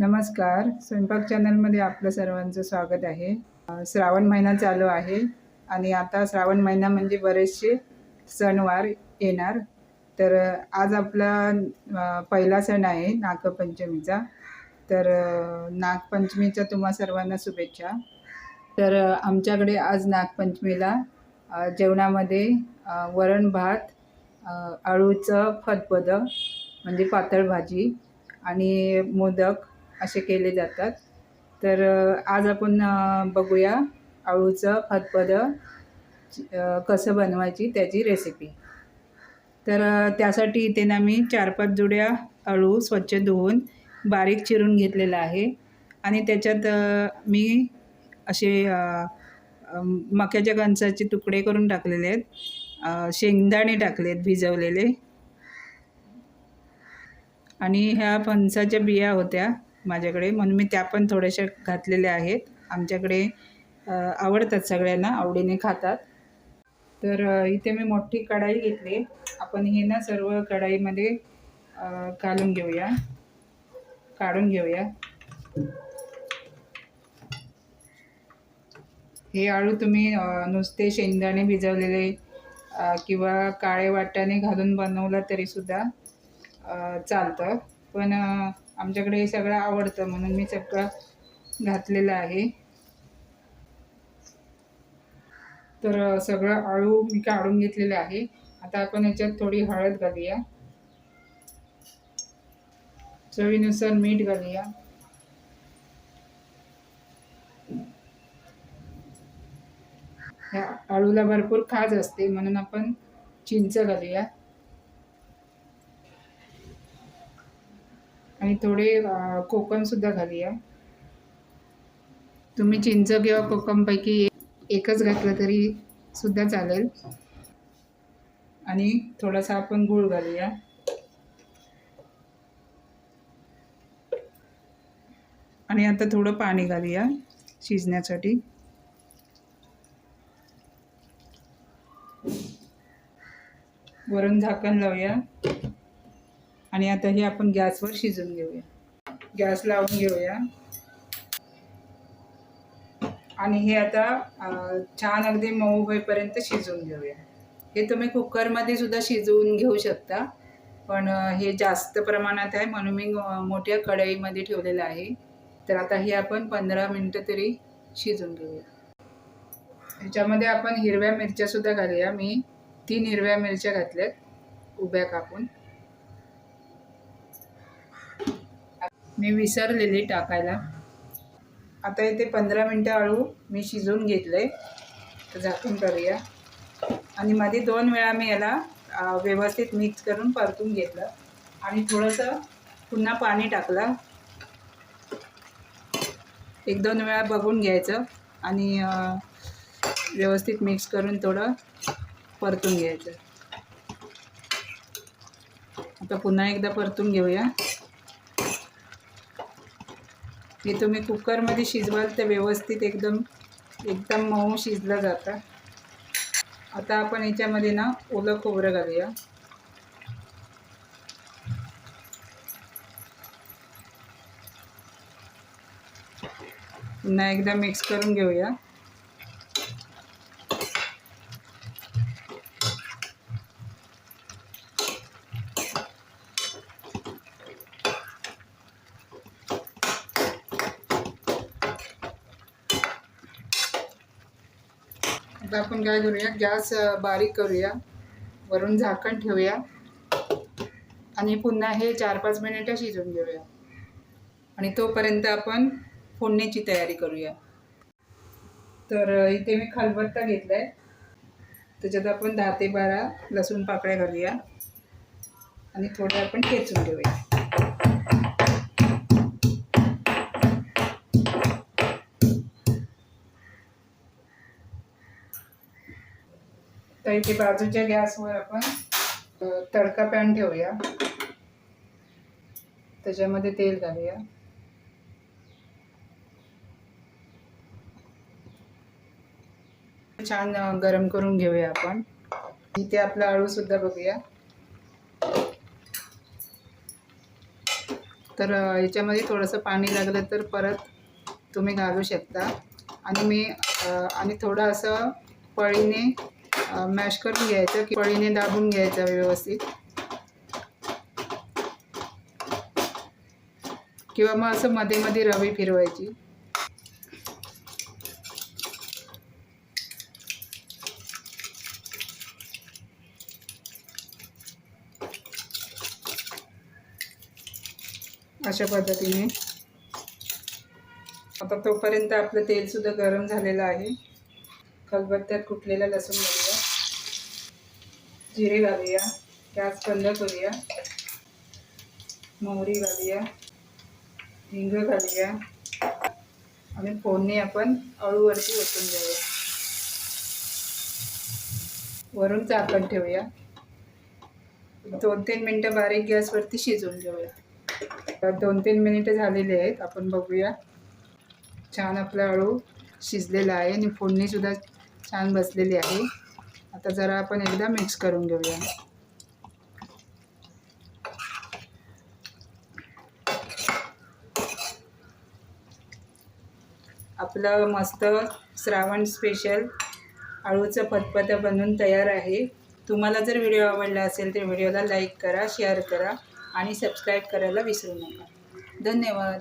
नमस्कार. स्वयंपाक चॅनलमध्ये आपलं सर्वांचं स्वागत आहे. श्रावण महिना चालू आहे आणि आता श्रावण महिना म्हणजे बरेचसे सणवार येणार. तर आज आपला पहिला सण आहे नागपंचमीचा. तर नागपंचमीच्या तुम्हा सर्वांना शुभेच्छा. तर आमच्याकडे आज नागपंचमीला जेवणामध्ये वरण भात अळूचं फतपदं म्हणजे पातळ भाजी आणि मोदक असे केले जातात. तर आज आपण बघूया अळूचं फतपदं कसं बनवायची त्याची रेसिपी तर त्यासाठी इथे ना मी चार पाच जुड्या अळू स्वच्छ धुवून बारीक चिरून घेतलेला आहे. आणि त्याच्यात मी असे मक्याच्या कणसाचे तुकडे करून टाकलेले आहेत. शेंगदाणे टाकले आहेत भिजवलेले. आणि ह्या फणसाच्या बिया होत्या. माझ्याकडे. म्हणून मी त्या पण थोड्याशा घातलेल्या आहेत. आमच्याकडे आवडतात सगळ्यांना आवडीने खातात. तर इथे मी मोठी कढाई घेतली. आपण हे ना सर्व कढाईमध्ये घालून घेऊया. काढून घेऊया. हे आळू तुम्ही नुसते शेंगदाणे भिजवलेले किंवा काळे वाटाणे घालून बनवलं तरीसुद्धा चालतं. पण आमच्याकडे सगळं आवडतं म्हणून मी चक्का घातलेलं आहे. तर सगळं आळू मी काढून घेतलेलं आहे. आता आपण याच्यात थोडी हळद घालूया. चवीनुसार मीठ घालूया. ह्या आळूला भरपूर खाज असते म्हणून आपण चिंच घालूया. आणि थोडे कोकमसुद्धा सुद्धा घालूया. तुम्ही चिंच किंवा कोकमपैकी एक- एकच घातलं तरी सुद्धा चालेल. आणि थोडासा आपण गूळ घालूया. आणि आता थोडं पाणी घालूया शिजण्यासाठी. वरून झाकण लावूया. आणि आता हे आपण गॅसवर शिजवून घेऊया. गॅस लावून घेऊया. आणि हे आता छान अगदी मऊ होईपर्यंत शिजवून घेऊया. हे तुम्ही कुकरमध्ये सुद्धा शिजवून घेऊ शकता. पण हे जास्त प्रमाणात आहे म्हणून मी मोठ्या कढईमध्ये ठेवलेलं आहे. तर आता हे आपण पंधरा मिनटं तरी शिजवून घेऊया. ह्याच्यामध्ये आपण हिरव्या मिरच्या सुद्धा घालूया. मी तीन हिरव्या मिरच्या घातल्यात उभ्या कापून. मी विसरलेली टाकायला. आता इथे पंधरा मिनटं अळू मी शिजवून घेतले तर झाकून करूया. आणि मध्ये दोन वेळा मी याला व्यवस्थित मिक्स करून परतून घेतलं. आणि थोडंसं पुन्हा पाणी टाकलं. एक दोन वेळा बघून घ्यायचं. आणि व्यवस्थित मिक्स करून थोडं परतून घ्यायचं. आता पुन्हा एकदा परतून घेऊया. हे तुम्ही कुकरमध्ये शिजवाल तर व्यवस्थित एकदम एकदम मऊ शिजलं जातं. आता आपण याच्यामध्ये ना ओलं खोबरं घालूया. पुन्हा एकदा मिक्स करून घेऊया. आता आपण काय करूया? गॅस बारीक करूया. वरून झाकण ठेवूया. आणि पुन्हा हे चार पाच मिनिटं शिजवून घेऊया. आणि तोपर्यंत आपण फोडणीची तयारी करूया. तर इथे मी खलबत्ता घेतला आहे त्याच्यात आपण दहा ते बारा लसूण पाकळ्या घालूया. आणि थोडं आपण ठेचून घेऊया. तर इथे बाजूच्या गॅसवर आपण तडका पॅन ठेवूया. त्याच्यामध्ये तेल घालूया. छान गरम करून घेऊया आपण. इथे आपला आळू सुद्धा बघूया. तर याच्यामध्ये थोडंसं पाणी लागलं तर परत तुम्ही घालू शकता. आणि मी आणि थोडं असं पळीने मॅश करून घ्यायचं की पळीने दाबून घ्यायचं व्यवस्थित. किंवा मग असं मध्ये मध्ये रवी फिरवायची. अशा पद्धतीने. आता तोपर्यंत आपलं तेलसुद्धा गरम झालेलं आहे. खलबत्त्यात कुठलेला लसूण जिरे घालूया गॅस बंद करूया मोहरी घालूया हिंग घालूया आणि फोडणी आपण अळूवरती ओतून देऊया वरून झाकण ठेवूया. दोन तीन मिनटं बारीक गॅसवरती शिजवून घेऊया. दोन तीन मिनिटं झालेली आहेत आपण बघूया. छान आपला अळू शिजलेला आहे आणि फोडणीसुद्धा छान बसलेली आहे. आता जरा आपण एकदा मिक्स करून घेऊया. आपलं मस्त श्रावण स्पेशल आळूचं फतफतं बनवून तयार आहे. तुम्हाला जर व्हिडिओ आवडला असेल तर व्हिडिओला लाईक करा शेअर करा आणि सबस्क्राईब करायला विसरू नका. धन्यवाद.